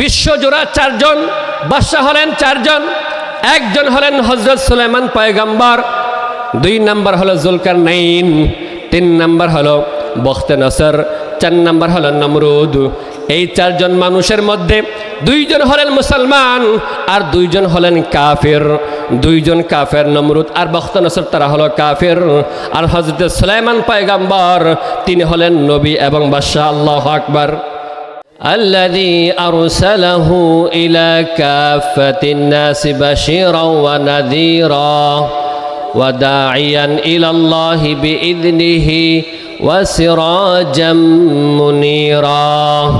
বিশ্বজোড়া চারজন, বাদশাহ হলেন চারজন, একজন হলেন হজরত সুলেমান পয়গম্বর, দুই নম্বর হলো জুলকার নাইন তিন নাম্বার হলো বখতে নসর, চার নাম্বার হলো নমরুদ। এই চারজন মানুষের মধ্যে দুইজন হলেন মুসলমান আর দুইজন হলেন কাফের। দুইজন কাফের, নমরুদ আর বখত নসর, তারা হলো কাফের। আর হজরত সুলাইমান পয়গাম্বর, তিনি হলেন নবী এবং বাদশাহ, আল্লাহ আকবার। الذي أرسله إلى كافة الناس بشيرا ونذيرا وداعيا إلى الله بإذنه وسراجا منيرا.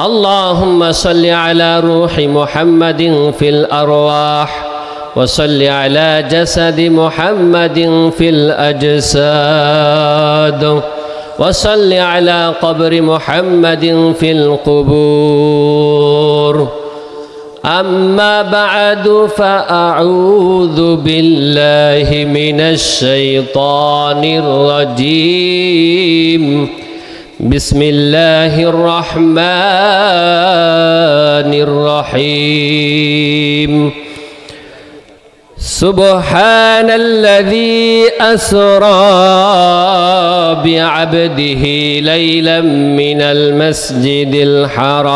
اللهم صل على روح محمد في الأرواح وصل على جسد محمد في الأجساد. وصل على قبر محمد في القبور. أما بعد فأعوذ بالله من الشيطان الرجيم. بسم الله الرحمن الرحيم. سبحان الذي أسرى بعبده ليلا من المسجد الحرام.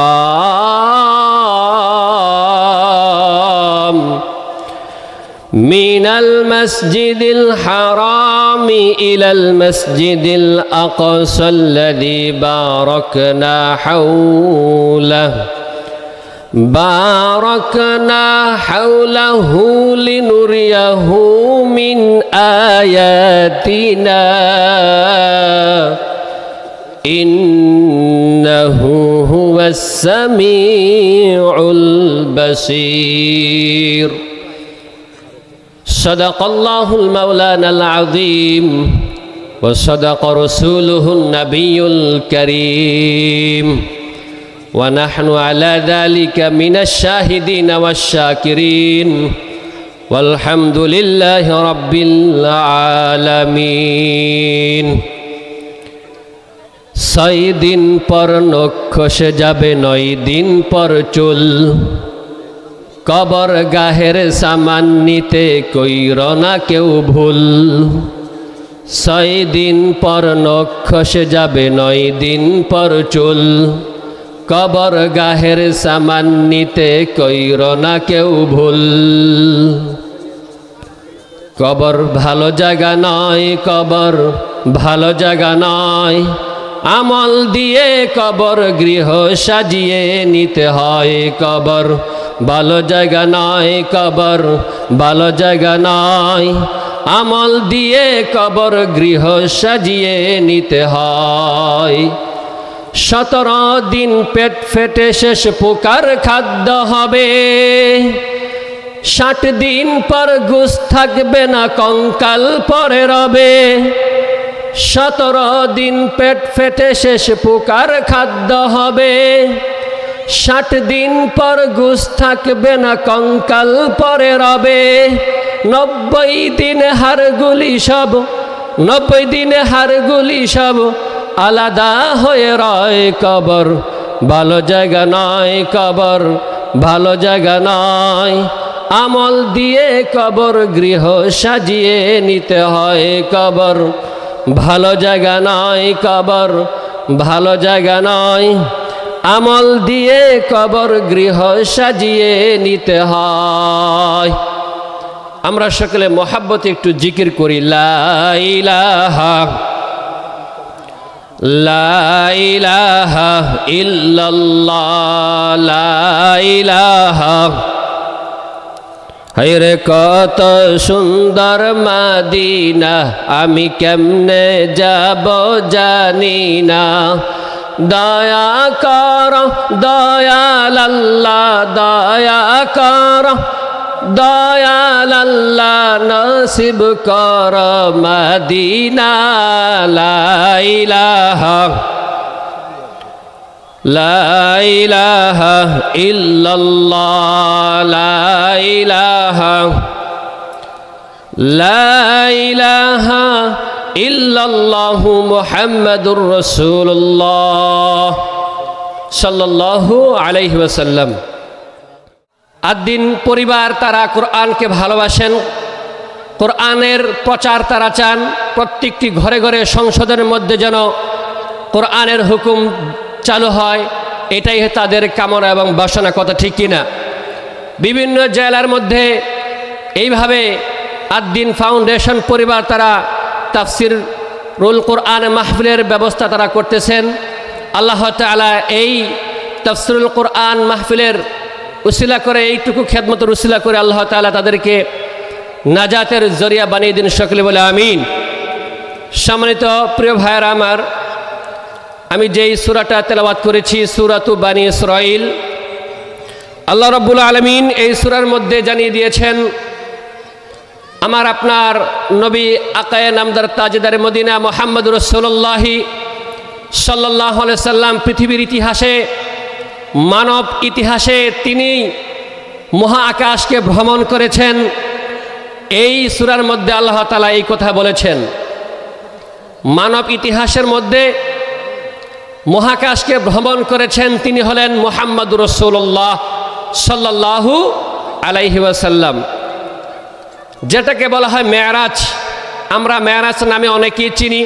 من المسجد الحرام إلى المسجد الأقصى الذي باركنا حوله. باركنا حوله لنريه من آياتنا إنه هو السميع البصير صدق الله المولانا العظيم وصدق رسوله النبي الكريم ونحن على ذلك من الشاهدين والشاكرين والحمد لله رب العالمين ছয় দিন পর নক্ষসে যাবে নয় দিন পর চুল কবর গাহের সামান নিতে কইর না কেউ ভুল ছয় দিন পর নক্ষসে যাবে নয় দিন পর চুল কবর গাহের সামান নিতে কইর না কেউ ভুল। কবর ভালো জায়গা নয়, কবর ভালো জায়গা নয়। আমল দিয়ে কবর গৃহ সাজিয়ে নিতে হয়। কবর ভালো জায়গা নয়, কবর ভালো জায়গা নয়। আমল দিয়ে কবর গৃহ সাজিয়ে নিতে হয়। সতেরো দিন পেট ফেটে শেষ পোকার খাদ্য হবে। ষাট দিন পর ঘুষ থাকবে না, কঙ্কাল পরে রবে। সতেরো দিন পেট ফেটে শেষ পোকার খাদ্য হবে। ষাট দিন পর ঘুষ থাকবে না, কঙ্কাল পরে রবে। নব্বই দিন হারগুলি সব, নব্বই দিন হারগুলি সব আলাদা হয়ে রয় কবর। ভালো জায়গা নয় কবর, ভালো জায়গা নয়। আমল দিয়ে কবর গৃহ সাজিয়ে নিতে হয় কবর। ভালো জায়গা নয় কবর, ভালো জায়গা নয়। আমল দিয়ে কবর গৃহ সাজিয়ে নিতে হয়। আমরা সকলে মহাব্বতে একটু জিকির করি লাইলাহা লাইলাহা ইল্লাল্লাহ লাইলাহা হায়রে কত সুন্দর মাদিনা, আমি কেমনে যাব জানি না। দয়া কর, দয়াল আল্লাহ, দয়া কর। দয়াল আল্লাহ নসিব কর মদিনা লাইলাহা লাইলাহা ইল্লাল্লাহ লাইলাহা লাইলাহা ইল্লাল্লাহ মুহাম্মাদুর রাসূলুল্লাহ, সাল্লাল্লাহু আলাইহি আদ্দিন পরিবার তারা কোরআনকে ভালোবাসেন। কোরআনের প্রচার তারা চান। প্রত্যেকটি ঘরে ঘরে সংসদের মধ্যে যেন কোরআনের হুকুম চালু হয়, এটাই তাদের কামনা এবং বাসনা কথা, ঠিক কিনা বিভিন্ন জেলার মধ্যে এইভাবে আদ্দিন ফাউন্ডেশন পরিবার তারা তাফসির রুল কোরআন মাহফিলের ব্যবস্থা তারা করতেছেন। আল্লাহ তালা এই তাফসিরুল কোরআন মাহফিলের উসিলা করে, এইটুকু খেদমতের উসিলা করে আল্লাহ তালা তাদেরকে নাজাতের জরিয়া বানিয়ে দিন সকলে বলে আমিন। সম্মানিত প্রিয় ভাইয়ের আমার, আমি যেই সুরাটা তেলাবাত করেছি, সুরাতু বানি ইসরাইল আল্লাহ রব্বুল আলমিন এই সুরার মধ্যে জানিয়ে দিয়েছেন, আমার আপনার নবী আকায় নামদার তাজেদার মদিনা মোহাম্মদ রসোল্লাহি সাল্লাহ সাল্লাম পৃথিবীর ইতিহাসে মানব ইতিহাসে তিনি মহা আকাশকে ভ্রমণ করেছেন। এই সুরার মধ্যে আল্লাহ তালা এই কথা বলেছেন, মানব ইতিহাসের মধ্যে মহাকাশকে ভ্রমণ করেছেন তিনি হলেন মোহাম্মদ রসুল্লাহ সাল্লাহু আলাইহি ওয়াসাল্লাম। যেটাকে বলা হয় মেয়ারাজ। আমরা মেয়ারাজ নামে অনেকেই চিনি।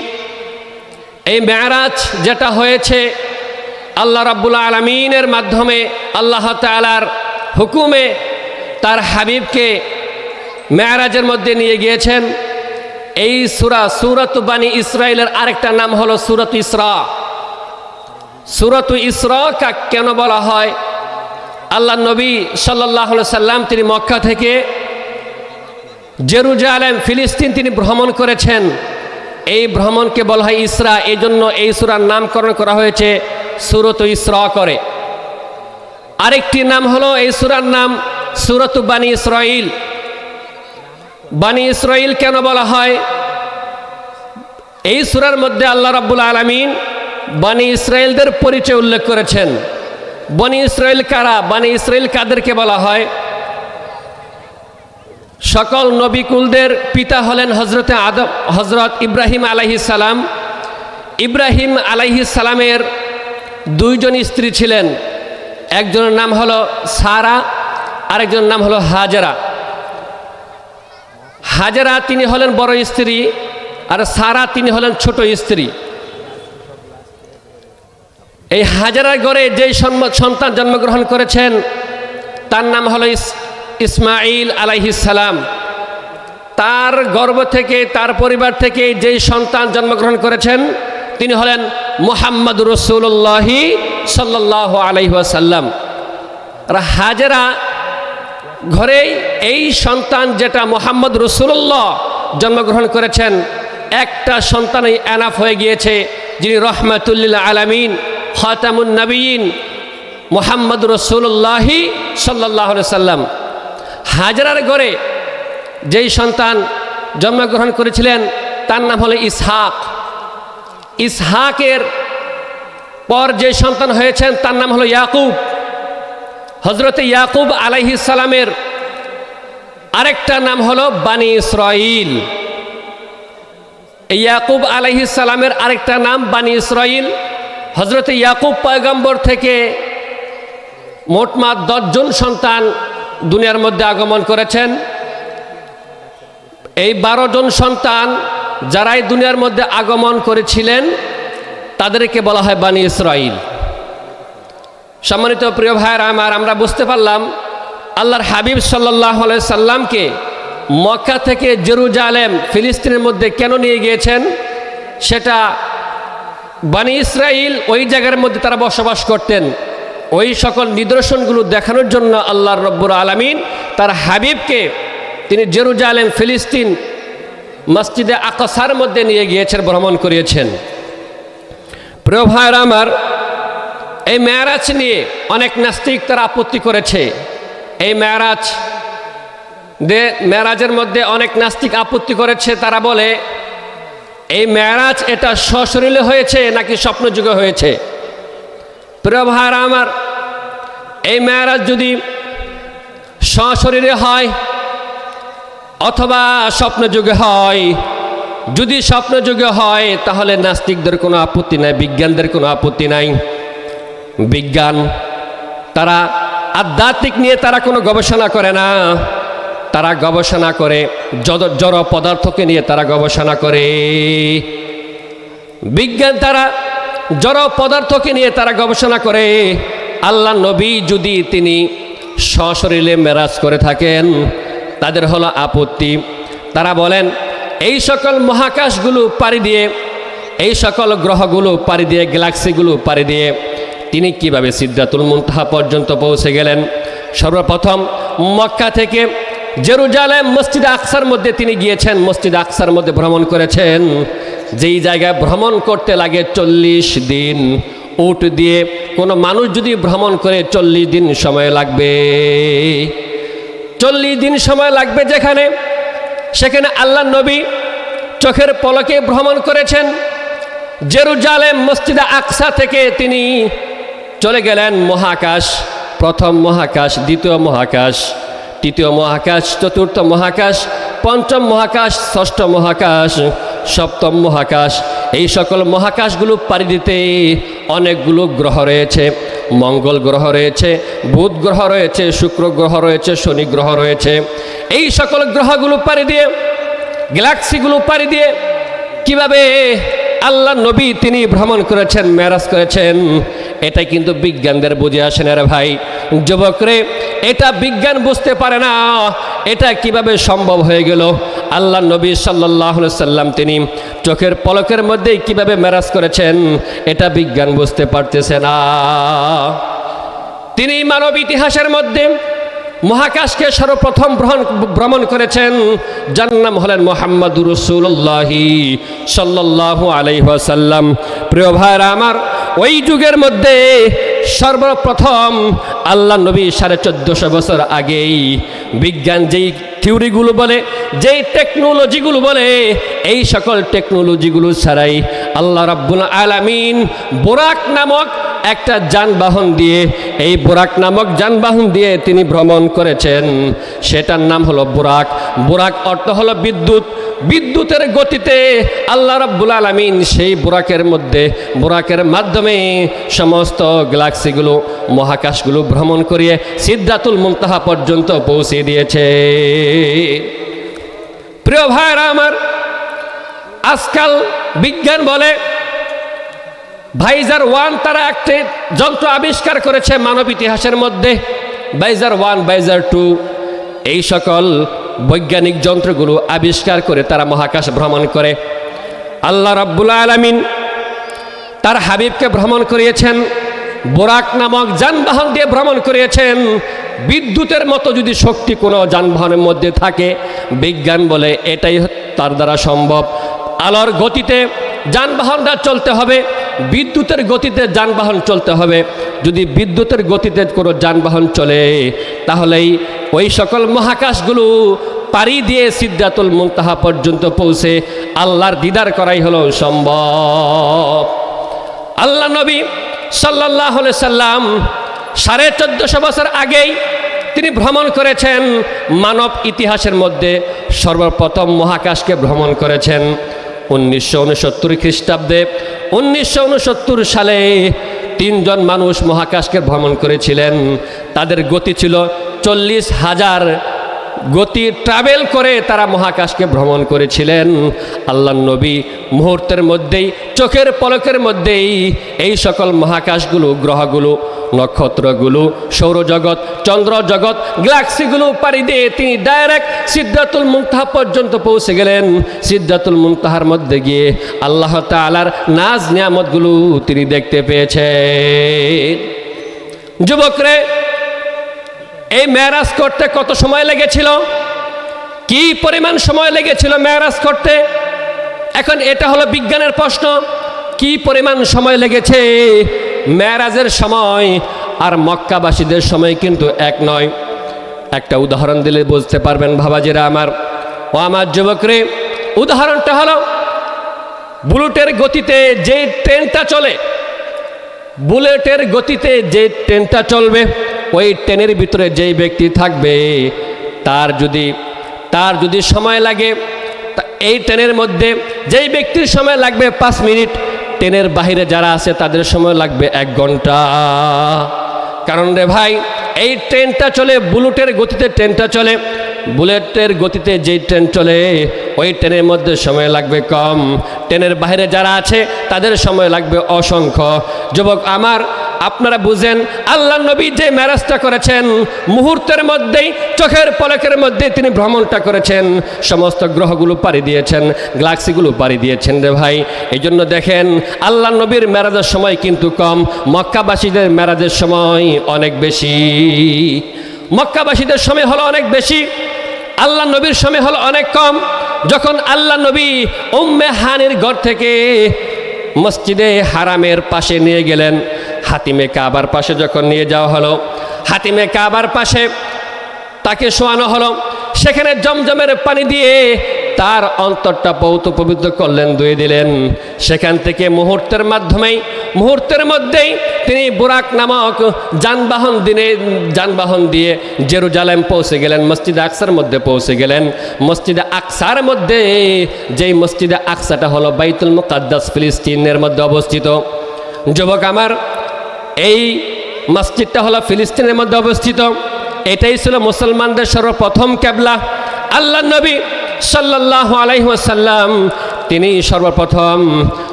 এই মেয়ারাজ যেটা হয়েছে আল্লাহ রাব্বুল আলমিনের মাধ্যমে আল্লাহ তালার হুকুমে তার হাবিবকে মেয়ারাজের মধ্যে নিয়ে গিয়েছেন। এই সুরা সুরত বানী ইসরায়েলের আরেকটা নাম হলো সুরত ইসরা। সুরত ইসরা কেন বলা হয়? আল্লাহ নবী সাল্লাহ সাল্লাম তিনি মক্কা থেকে জেরুজালেম, ফিলিস্তিন তিনি ভ্রমণ করেছেন। এই ভ্রমণকে বলা হয় ইসরা। এই জন্য এই সুরার নামকরণ করা হয়েছে সুরত ইসরা করে। আরেকটি নাম হলো, এই সুরার নাম সুরত বানী ইসরাইল। বানী ইসরাইল কেন বলা হয়? এই সুরার মধ্যে আল্লাহ রাব্বুল আলমিন বানী ইসরায়েলদের পরিচয় উল্লেখ করেছেন। বনি ইসরায়েল কারা? বানী ইসরায়েল কাদেরকে বলা হয়? সকল নবিকুলদের পিতা হলেন হজরতে আদম হজরত ইব্রাহিম আলাহি সালাম। ইব্রাহিম আলাইহি সালামের দুইজন স্ত্রী ছিলেন। একজনের নাম হলো সারা, আরেকজনের নাম হলো হাজারা। হাজারা তিনি হলেন বড় স্ত্রী, আর সারা তিনি হলেন ছোট স্ত্রী। এই হাজারার গড়ে যেই সন্তান জন্মগ্রহণ করেছেন, তার নাম হলো ইসমাইল আলাইহিসালাম তার গর্ব থেকে, তার পরিবার থেকে যেই সন্তান জন্মগ্রহণ করেছেন তিনি হলেন মোহাম্মদ রসুল্লাহি সাল্লাহ আর হাজারা ঘরেই এই সন্তান যেটা মোহাম্মদ রসুল্লাহ জন্মগ্রহণ করেছেন, একটা সন্তানই এনাফ হয়ে গিয়েছে, যিনি রহমাতুল্লিল্লা আলামিন, খাতামুন নবীন, মোহাম্মদ রসুল্লাহি সাল্লাহ সাল্লাম হাজারার ঘরে যেই সন্তান জন্মগ্রহণ করেছিলেন, তার নাম হলো ইসহাক। ইসহাকের পর যে সন্তান হয়েছেন, তার নাম হলো ইয়াকুব। হজরতে ইয়াকুব আলাইহি সালামের আরেকটা নাম হলো বানি ইসরাইল ইয়াকুব আলাইহি সালামের আরেকটা নাম বানি ইসরাইল হজরতে ইয়াকুব পয়গম্বর থেকে মোটমাট দশজন সন্তান দুনিয়ার মধ্যে আগমন করেছেন। এই বারো জন সন্তান যারাই দুনিয়ার মধ্যে আগমন করেছিলেন, তাদেরকে বলা হয় বানি ইসরাইল সম্মানিত প্রিয় ভাইয়ের আমার, আমরা বুঝতে পারলাম আল্লাহর হাবিব সাল্লাহ সাল্লামকে মক্কা থেকে জেরুজালেম, ফিলিস্তিনের মধ্যে কেন নিয়ে গিয়েছেন? সেটা বানি ইসরাইল ওই জায়গার মধ্যে তারা বসবাস করতেন। ওই সকল নিদর্শনগুলো দেখানোর জন্য আল্লাহর রব্বুর আলমিন তার হাবিবকে, তিনি জেরুজালেম, ফিলিস্তিন মসজিদে আকসার মধ্যে নিয়ে গিয়েছেন, ভ্রমণ করিয়েছেন। প্রিয় ভাইয়ের আমার, এই মেয়ারাজ নিয়ে অনেক নাস্তিক তারা আপত্তি করেছে। এই মেয়ারাজ দে, মেয়ারাজের মধ্যে অনেক নাস্তিক আপত্তি করেছে, তারা বলে, এই মেয়ারাজ এটা সশরীরে হয়েছে নাকি স্বপ্নযুগে হয়েছে? প্রিয় ভাইয়ের আমার, এই মেয়ারাজ যদি সশরীরে হয় অথবা স্বপ্নযুগে হয়। যদি স্বপ্নযুগে হয়, তাহলে নাস্তিকদের কোনো আপত্তি নাই, বিজ্ঞানদের কোনো আপত্তি নাই। বিজ্ঞান, তারা আধ্যাত্মিক নিয়ে তারা কোনো গবেষণা করে না। তারা গবেষণা করে জড় পদার্থকে নিয়ে তারা গবেষণা করে। বিজ্ঞান তারা জড় পদার্থকে নিয়ে তারা গবেষণা করে। আল্লাহ নবী যদি তিনি সশরীরে মেরাজ করে থাকেন তাদের হলো আপত্তি। তারা বলেন, এই সকল মহাকাশগুলো পাড়ি দিয়ে, এই সকল গ্রহগুলো পাড়ি দিয়ে, গ্যালাক্সিগুলো পাড়ি দিয়ে, তিনি কীভাবে সিদ্ধাতুল মুনতাহা পর্যন্ত পৌঁছে গেলেন? সর্বপ্রথম মক্কা থেকে জেরুজালেম মসজিদ আকসার মধ্যে তিনি গিয়েছেন। মসজিদ আকসার মধ্যে ভ্রমণ করেছেন। যেই জায়গায় ভ্রমণ করতে লাগে চল্লিশ দিন, উট দিয়ে। কোনো মানুষ যদি ভ্রমণ করে চল্লিশ দিন সময় লাগবে। চল্লিশ দিন সময় লাগবে যেখানে। সেখানে আল্লাহ নবী চোখের পলকে ভ্রমণ করেছেন। জেরুজালেম মসজিদে আকসা থেকে তিনি চলে গেলেন মহাকাশ, প্রথম মহাকাশ, দ্বিতীয় মহাকাশ, তৃতীয় মহাকাশ, চতুর্থ মহাকাশ, পঞ্চম মহাকাশ, ষষ্ঠ মহাকাশ, সপ্তম মহাকাশ। এই সকল মহাকাশগুলো পাড়ি দিতে অনেকগুলো গ্রহ রয়েছে। মঙ্গল গ্রহ রয়েছে, বুধ গ্রহ রয়েছে, শুক্র গ্রহ রয়েছে, শনি গ্রহ রয়েছে। এই সকল গ্রহগুলো পাড়ি দিয়ে, গ্যালাক্সিগুলো পাড়ি দিয়ে কীভাবে আল্লাহ নবী তিনি ভ্রমণ করেছেন ম্যারাজ করেছেন এটা কিন্তু বিজ্ঞানদের বুঝে আসে না রে ভাই। যুবকরে, এটা বিজ্ঞান বুঝতে পারে না। এটা কীভাবে সম্ভব হয়ে গেল? আল্লাহ নবী সাল্লাহ সাল্লাম তিনি চোখের পলকের মধ্যেই কীভাবে ম্যারাজ করেছেন, এটা বিজ্ঞান বুঝতে পারতেছে না। তিনি মানব ইতিহাসের মধ্যে মহাকাশকে সর্বপ্রথম ভ্রমণ করেছেন যার নাম হলেন মোহাম্মদুর রসুল্লাহি সাল্লাহ আলাইসাল্লাম প্রিয় ভাইরা আমার, ওই যুগের মধ্যে সর্বপ্রথম আল্লাহ নবী সাড়ে চোদ্দোশো বছর আগেই বিজ্ঞান যেই থিওরিগুলো বলে, যেই টেকনোলজিগুলো বলে, এই সকল টেকনোলজিগুলো ছাড়াই আল্লাহ রাব্বুল আলামিন বোরাক নামক একটা যানবাহন দিয়ে, এই বোরাক নামক যানবাহন দিয়ে তিনি ভ্রমণ করেছেন। সেটার নাম হলো বোরাক। বোরাক অর্থ হলো বিদ্যুৎ। বিদ্যুতের গতিতে আল্লাহ রাব্বুল আলামিন সেই বোরাকের মধ্যে, বোরাকের মাধ্যমে সমস্ত গ্যালাক্সিগুলো, মহাকাশগুলো ভ্রমণ করিয়ে সিদ্ধাতুল মুমতাহা পর্যন্ত পৌঁছে দিয়েছে। প্রিয় ভাইরা আমার, আজকাল বিজ্ঞান বলে ভাইজার ওয়ান তারা একটি যন্ত্র আবিষ্কার করেছে মানব ইতিহাসের মধ্যে। বাইজার ওয়ান বাইজার টু, এই সকল বৈজ্ঞানিক যন্ত্রগুলো আবিষ্কার করে তারা মহাকাশ ভ্রমণ করে। আল্লাহ রাব্বুল আলামিন তার হাবিবকে ভ্রমণ করিয়েছেন, বোরাক নামক যানবাহন দিয়ে ভ্রমণ করিয়েছেন। বিদ্যুতের মতো যদি শক্তি কোনো যানবাহনের মধ্যে থাকে, বিজ্ঞান বলে এটাই তার দ্বারা সম্ভব। আলোর গতিতে যানবাহনটা চলতে হবে, বিদ্যুতের গতিতে যানবাহন চলতে হবে। যদি বিদ্যুতের গতিতে কোনো যানবাহন চলে, তাহলেই ওই সকল মহাকাশগুলো পাড়ি দিয়ে সিদ্ধাতুল মুনতাহা পর্যন্ত পৌঁছে আল্লাহর দিদার করাই হলো সম্ভব। আল্লাহ নবী সাল্লাহ সাল্লাম সাড়ে চোদ্দশো বছর আগেই তিনি ভ্রমণ করেছেন, মানব ইতিহাসের মধ্যে সর্বপ্রথম মহাকাশকে ভ্রমণ করেছেন। উনিশশো উনসত্তর খ্রিস্টাব্দে উনিশশো উনসত্তর সালে তিনজন মানুষ মহাকাশকে ভ্রমণ করেছিলেন। তাদের গতি ছিল চল্লিশ হাজার গতি ট্রাভেল করে তারা মহাকাশকে ভ্রমণ করেছিলেন। আল্লাহ নবী মুহূর্তের মধ্যেই, চোখের পলকের মধ্যেই এই সকল মহাকাশগুলো, গ্রহগুলো, নক্ষত্রগুলো, সৌরজগৎ চন্দ্র জগৎ গ্যালাক্সিগুলো পাড়ি দিয়ে তিনি ডাইরেক্ট সিদ্ধাতুল মুনতাহা পর্যন্ত পৌঁছে গেলেন। সিদ্ধাতুল মুনতাহার মধ্যে গিয়ে আল্লাহ তালার নাজ নিয়ামতগুলো তিনি দেখতে পেয়েছেন। যুবকরে এই ম্যারাজ করতে কত সময় লেগেছিল? কি পরিমাণ সময় লেগেছিল ম্যারাজ করতে? এখন এটা হলো বিজ্ঞানের প্রশ্ন, কি পরিমাণ সময় লেগেছে ম্যারাজের সময়? আর মক্কাবাসীদের সময় কিন্তু এক নয়। একটা উদাহরণ দিলে বুঝতে পারবেন ভাবাজিরা আমার। ও আমার যুবকরে, উদাহরণটা হলো, বুলেটের গতিতে যে ট্রেনটা চলে, বুলেটের গতিতে যে ট্রেনটা চলবে ওই ট্রেনের ভিতরে যেই ব্যক্তি থাকবে, তার যদি তার যদি সময় লাগে এই ট্রেনের মধ্যে যেই ব্যক্তির সময় লাগবে পাঁচ মিনিট, ট্রেনের বাহিরে যারা আছে তাদের সময় লাগবে এক ঘণ্টা। কারণ রে ভাই, এই ট্রেনটা চলে, বুলেটের গতিতে ট্রেনটা চলে, বুলেটের গতিতে যেই ট্রেন চলে, ওই ট্রেনের মধ্যে সময় লাগবে কম। ট্রেনের বাইরে যারা আছে, তাদের সময় লাগবে অসংখ্য। যুবক, আমার আপনারা বুঝেন, আল্লাহ নবী যে ম্যারাজটা করেছেন, মুহূর্তের মধ্যেই, চোখের পলকের মধ্যে তিনি ভ্রমণটা করেছেন। সমস্ত গ্রহগুলো পাড়ি দিয়েছেন গ্লাক্সিগুলো পাড়ি দিয়েছেন রে ভাই। এই জন্য দেখেন, আল্লাহ নবীর মেরাজের সময় কিন্তু কম, মক্কাবাসীদের মেরাজের সময় অনেক বেশি। মক্কাবাসীদের সময় হলো অনেক বেশি, আল্লাহ নবীর সময় হলো অনেক কম। যখন আল্লাহ নবী উম্মে হানির ঘর থেকে মসজিদে হারামের পাশে নিয়ে গেলেন হাতিমে কাবার পাশে যখন নিয়ে যাওয়া হলো, হাতিমে কাবার পাশে তাকে শোয়ানো হলো। সেখানে জমজমের পানি দিয়ে তার অন্তরটা পৌত পবিত্র করলেন, ধুয়ে দিলেন। সেখান থেকে মুহূর্তের মাধ্যমেই, মুহূর্তের মধ্যেই তিনি বুরাক নামক যানবাহন দিনে, যানবাহন দিয়ে জেরুজালেম পৌঁছে গেলেন, মসজিদে আকসার মধ্যে পৌঁছে গেলেন। মসজিদে আকসার মধ্যে যেই মসজিদে আকসাটা হলো বাইতুল মুকাদ্দাস ফিলিস্তিনের মধ্যে অবস্থিত। যুবক আমার এই মসজিদটা হলো ফিলিস্তিনের মধ্যে অবস্থিত। এটাই ছিল মুসলমানদের সর্বপ্রথম ক্যাবলা আল্লাহ নবী সাল্লাহ আলাইসাল্লাম তিনি সর্বপ্রথম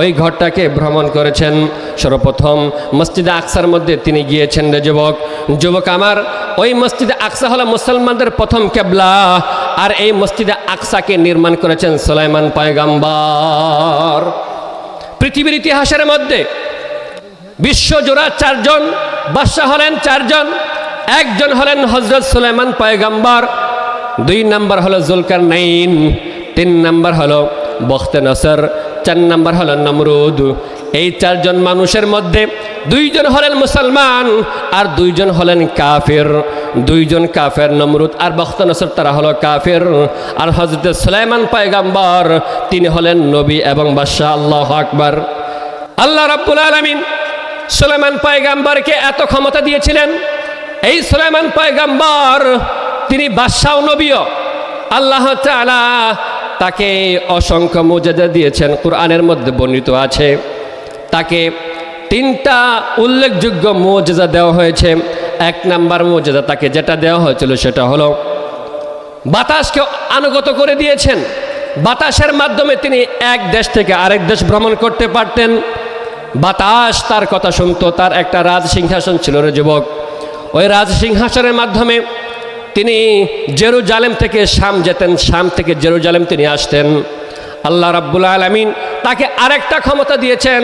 ওই ঘরটাকে ভ্রমণ করেছেন। সর্বপ্রথম মসজিদে আকসার মধ্যে তিনি গিয়েছেন রে যুবক। যুবক আমার, ওই মসজিদে আকসা হলো মুসলমানদের প্রথম ক্যাবলা আর এই মসজিদে আকসাকে নির্মাণ করেছেন সোলাইমান পায়গাম্বার। পৃথিবীর ইতিহাসের মধ্যে বিশ্বজোড়া চারজন, বাদশাহ হলেন চারজন, একজন হলেন হজরত সুলাইমান পয়গম্বর, দুই নম্বর হলো জুলকার নাইন তিন নাম্বার হলো বখতে নসর, চার নাম্বার হলো নমরুদ। এই চারজন মানুষের মধ্যে দুইজন হলেন মুসলমান আর দুইজন হলেন কাফের। দুইজন কাফের, নমরুদ আর বখত নসর, তারা হলো কাফের। আর হজরত সুলাইমান পয়গাম্বার, তিনি হলেন নবী এবং বাদশাহ, আল্লাহ আকবার। আল্লাহ রাব্বুল আলমিন সুলেমান পয়গাম্বরকে এত ক্ষমতা দিয়েছিলেন? এই সুলেমান পয়গাম্বর, তিনি বাদশাহ নবীয় আল্লাহ তাআলা তাকে অসংখ্য মর্যাদা দিয়েছেন, কোরআনের মধ্যে বর্ণিত আছে। তাকে তিনটা উল্লেখযোগ্য মর্যাদা দেওয়া হয়েছে। এক নাম্বার মর্যাদা তাকে যেটা দেওয়া হয়েছিল সেটা হলো, বাতাসকে আনুগত করে দিয়েছেন। বাতাসের মাধ্যমে তিনি এক দেশ থেকে আরেক দেশ ভ্রমণ করতে পারতেন। বাতাস তার কথা শুনতো, তার একটা রাজ সিংহাসন ছিল রে যুবক। ওই রাজ সিংহাসনের মাধ্যমে তিনি জেরুজালেম থেকে শাম যেতেন, শাম থেকে জেরুজালেম তিনি আসতেন। আল্লাহ রাব্বুল আলমিন তাকে আরেকটা ক্ষমতা দিয়েছেন,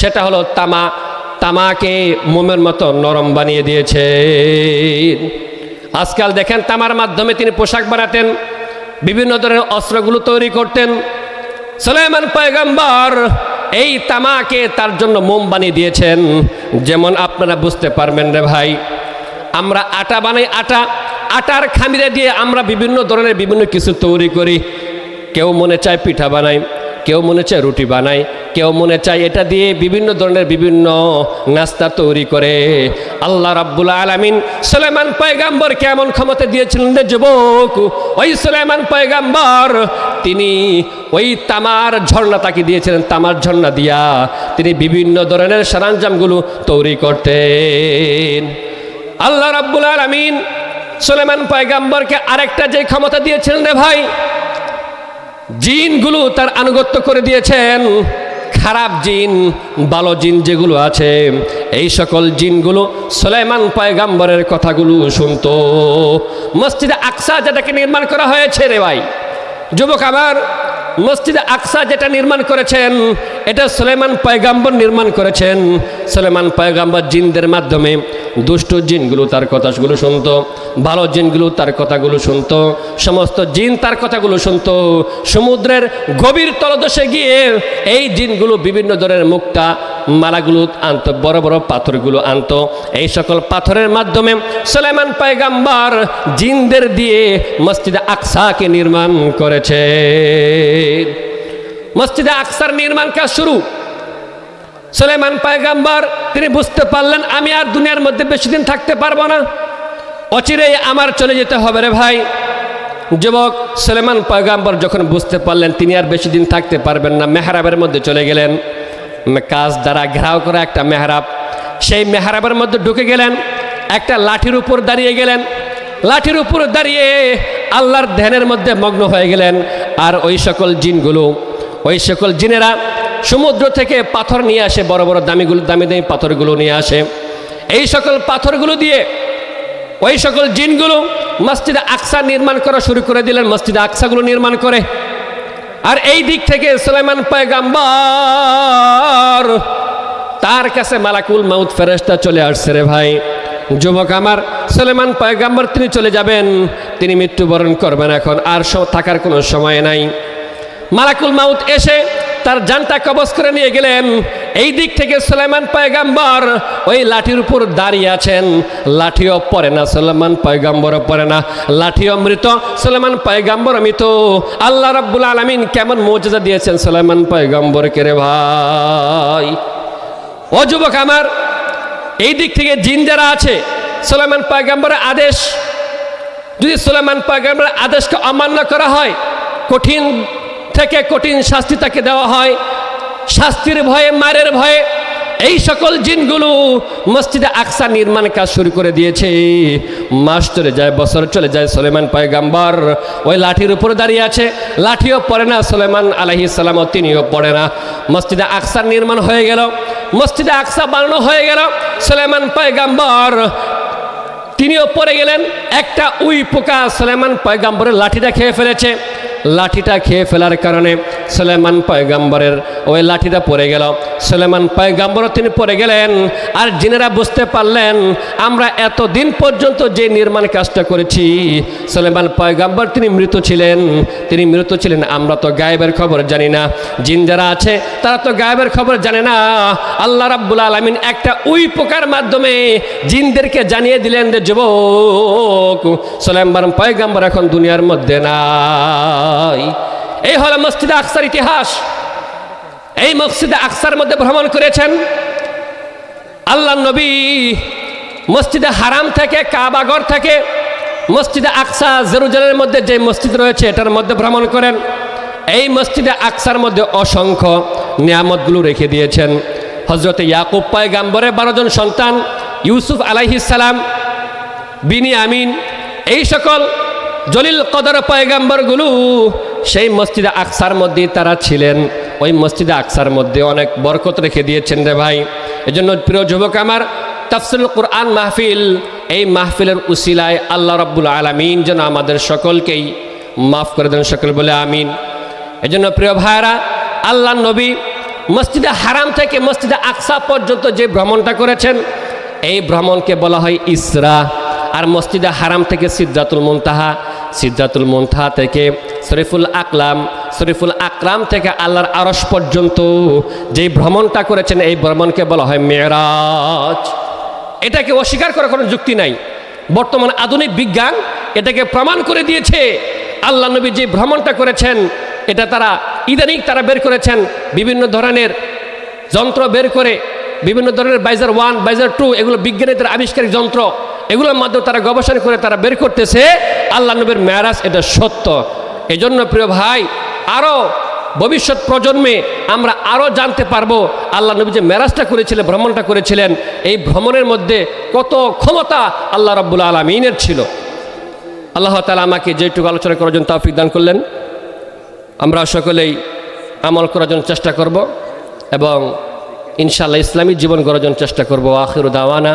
সেটা হলো তামা, তামাকে মোমের মতো নরম বানিয়ে দিয়েছে। আজকাল দেখেন তামার মাধ্যমে তিনি পোশাক বানাতেন, বিভিন্ন ধরনের অস্ত্রগুলো তৈরি করতেন। সুলাইমান পয়গম্বর এই তামাকে তার জন্য মোম বানিয়ে দিয়েছেন। যেমন আপনারা বুঝতে পারবেন রে ভাই, আমরা আটা বানাই আটা, আটার খামিরে দিয়ে আমরা বিভিন্ন ধরনের বিভিন্ন কিছু তৈরি করি। কেউ মনে চায় পিঠা বানাই কেউ মনে চায় রুটি বানায়, কেউ মনে চায় এটা দিয়ে বিভিন্ন ধরনের বিভিন্ন নাস্তা তৈরি করে। আল্লাহ রাব্বুল আলামিন সুলাইমান পয়গাম্বর কেমন ক্ষমতা দিয়েছিলেন রে যুবক, ওই সুলাইমান পয়গাম্বর তিনি ওই তামার ঝর্ণা তাকে দিয়েছিলেন, তামার ঝর্ণা দিয়া তিনি বিভিন্ন ধরনের সরঞ্জামগুলো তৈরি করতেন। আল্লাহ রাব্বুল আলামিন সুলেমান পয়গাম্বরকে আরেকটা যে ক্ষমতা দিয়েছিলেন রে ভাই জিনগুলো তার আনুগত্য করে দিয়েছেন। খারাপ জিন, ভালো জিন যেগুলো আছে, এই সকল জিনগুলো সোলাইমান পয়গাম্বরের কথাগুলো শুনতো। মসজিদে আকসা যেটাকে নির্মাণ করা হয়েছে রে ভাই। যুবক আবার মসজিদে আকসা যেটা নির্মাণ করেছেন, এটা সুলেমান পয়গাম্বর নির্মাণ করেছেন। সুলেমান পয়গাম্বর জিনদের মাধ্যমে দুষ্ট জিনগুলো তার কথাগুলো শুনত, ভালো জিনগুলো তার কথাগুলো শুনত, সমস্ত জিন তার কথাগুলো শুনত। সমুদ্রের গভীর তলদেশে গিয়ে এই জিনগুলো বিভিন্ন ধরনের মুক্তা মালাগুলো আনতো, বড় বড় পাথরগুলো আনতো। এই সকল পাথরের মাধ্যমে সুলেমান পয়গাম্বার জিনদের দিয়ে মসজিদে আকসাকে নির্মাণ করেছে। মসজিদে আকসার নির্মাণ কাজ শুরু। সুলেমান পায়গাম্বার, তিনি বুঝতে পারলেন, আমি আর দুনিয়ার মধ্যে বেশি দিন থাকতে পারব না। অচিরেই আমার চলে যেতে হবে রে ভাই। যুবক সুলেমান পয়গাম্বর যখন বুঝতে পারলেন, তিনি আর বেশি দিন থাকতে পারবেন না, মেহরাবের মধ্যে চলে গেলেন। কাজ দ্বারা ঘেরাও করা একটা মেহরাব। সেই মেহরাবের মধ্যে ঢুকে গেলেন, একটা লাঠির উপর দাঁড়িয়ে গেলেন। লাঠির উপর দাঁড়িয়ে আল্লাহর ধ্যানের মধ্যে মগ্ন হয়ে গেলেন। আর ওই সকল জিনগুলো, ওই সকল জিনেরা সমুদ্র থেকে পাথর নিয়ে আসে, বড় বড় দামিগুলো, দামি দামি পাথরগুলো নিয়ে আসে। এই সকল পাথরগুলো দিয়ে ওই সকল জিনগুলো মসজিদে আকসা নির্মাণ করা শুরু করে দিলেন, মসজিদে আকসাগুলো নির্মাণ করে। আর এই দিক থেকে সুলাইমান পয়গাম্বার তার কাছে মালাকুল মাউত ফেরেস্তা চলে আসছে রে ভাই। যুবক আমার, সুলেমান পয়গাম্বর তিনি চলে যাবেন। তিনি মৃত্যুবরণ করবেন এখন, আর থাকার কোনো সময় নাই। মালাকুল মাউত এসে তার জানটা কবজ করে নিয়ে গেলেন। এই দিক থেকে সুলাইমান পয়গাম্বর ওই লাঠির উপর দাঁড়িয়ে আছেন। লাঠিও পরে না, সুলেমান পয়গাম্বরও পরে না। লাঠিও মৃত, সুলেমান পয়গাম্বর মৃত। আল্লাহ রাব্বুল আলামিন কেমন মর্যাদা দিয়েছেন সুলেমান পয়গাম্বরকে রে ভাই। ও যুবক আমার এই দিক থেকে জিন যারা আছে সোলেমান পায়গাম্বরের আদেশ, যদি সোলেমান পায়গাম্বরের আদেশকে অমান্য করা হয়, কঠিন থেকে কঠিন শাস্তি তাকে দেওয়া হয়। শাস্তির ভয়ে, মারের ভয়ে এই সকল জিনগুলো মসজিদে আকসা নির্মাণ কাজ শুরু করে দিয়েছে। মাস চলে যায়, বছর চলে যায়, সুলেমান পয়গাম্বর ওই লাঠির উপর দাঁড়িয়ে আছে। লাঠিও পড়ে না, সুলেমান আলহি সালামও তিনিও পড়ে না। মসজিদে আকসার নির্মাণ হয়ে গেল। মসজিদে আকসা বানানো হয়ে গেল। সুলেমান পয়গাম্বর তিনিও পড়ে গেলেন। একটা উই পোকা সুলেমান পয়গাম্বরের লাঠিটা খেয়ে ফেলেছে। লাঠিটা খেয়ে ফেলার কারণে সুলেমান পয়গাম্বরের ওই লাঠিটা পড়ে গেল। সুলেমান পয়গাম্বরও তিনি পড়ে গেলেন আর জিনেরা বুঝতে পারলেন, আমরা এত দিন পর্যন্ত যে নির্মাণ কাজটা করেছি, সুলেমান পয়গাম্বর তিনি মৃত ছিলেন, তিনি মৃত ছিলেন, আমরা তো গায়েবের খবর জানি না। জিন যারা আছে, তারা তো গায়েবের খবর জানে না। আল্লাহ রাব্বুল আলমিন একটা উই পোকার মাধ্যমে জিনদেরকে জানিয়ে দিলেন যে, যুবক সোলেম্বার পয়গাম্বর এখন দুনিয়ার মধ্যে নাই এই হলো মসজিদে আকসার ইতিহাস। এই মসজিদে আকসার মধ্যে ভ্রমণ করেছেন আল্লাহ নবী। মসজিদে হারাম থেকে কাবাগর থেকে, মসজিদে আকসা জেরুজালের মধ্যে যে মসজিদ রয়েছে, এটার মধ্যে ভ্রমণ করেন। এই মসজিদে আকসার মধ্যে অসংখ্য নিয়ামতগুলো রেখে দিয়েছেন। হজরতে ইয়াকুব বারো জন সন্তান, ইউসুফ আলাইহিসালাম বিনি আমিন এই সকল জলিল কদর পয়গাম্বরগুলো সেই মসজিদে আকসার মধ্যে তারা ছিলেন। ওই মসজিদে আকসার মধ্যে অনেক বরকত রেখে দিয়েছেন রে ভাই। এজন্য প্রিয় যুবক আমার তাফসিল কুরআন মাহফিল, এই মাহফিলের উসিলায় আল্লাহ রাব্বুল আলামিন যেন আমাদের সকলকেই মাফ করে দেন, সকল বলে আমিন। এজন্য প্রিয় ভাইরা আল্লাহ নবী মসজিদে হারাম থেকে মসজিদে আকসা পর্যন্ত যে ভ্রমণটা করেছেন, এই ভ্রমণকে বলা হয় ইসরা। আর মসজিদে হারাম থেকে সিদ্ধাতুল মুনতাহা সিদ্ধাতুল মুনতাহা থেকে শরীফুল আকলাম, শরীফুল আকরাম থেকে আল্লাহর আরস পর্যন্ত যেই ভ্রমণটা করেছেন, এই ভ্রমণকে বলা হয় মেয়েরাজ। এটাকে অস্বীকার করার কোনো যুক্তি নাই। বর্তমান আধুনিক বিজ্ঞান এটাকে প্রমাণ করে দিয়েছে। আল্লাহ নবী যে ভ্রমণটা করেছেন, এটা তারা ইদানিং তারা বের করেছেন, বিভিন্ন ধরনের যন্ত্র বের করে, বিভিন্ন ধরনের বাইজার ওয়ান, বাইজার টু, এগুলো বিজ্ঞানীদের আবিষ্কারিক যন্ত্র। এগুলোর মাধ্যমে তারা গবেষণা করে তারা বের করতেছে, আল্লাহ নবীর মেয়ারাজ এটা সত্য। এজন্য প্রিয় ভাই আরও ভবিষ্যৎ প্রজন্মে আমরা আরও জানতে পারব আল্লাহ নবী যে মেরাজটা করেছিলেন, ভ্রমণটা করেছিলেন, এই ভ্রমণের মধ্যে কত ক্ষমতা আল্লাহ রব্বুল আলমিনের ছিল। আল্লাহ তালা আমাকে যেটুকু আলোচনা করার জন্য তৌফিক দান করলেন। আমরা সকলেই আমল করার জন্য চেষ্টা করব এবং ইনশাআল্লাহ ইসলামী জীবন গড়ার জন্য চেষ্টা করব। আখির দাওয়ানা।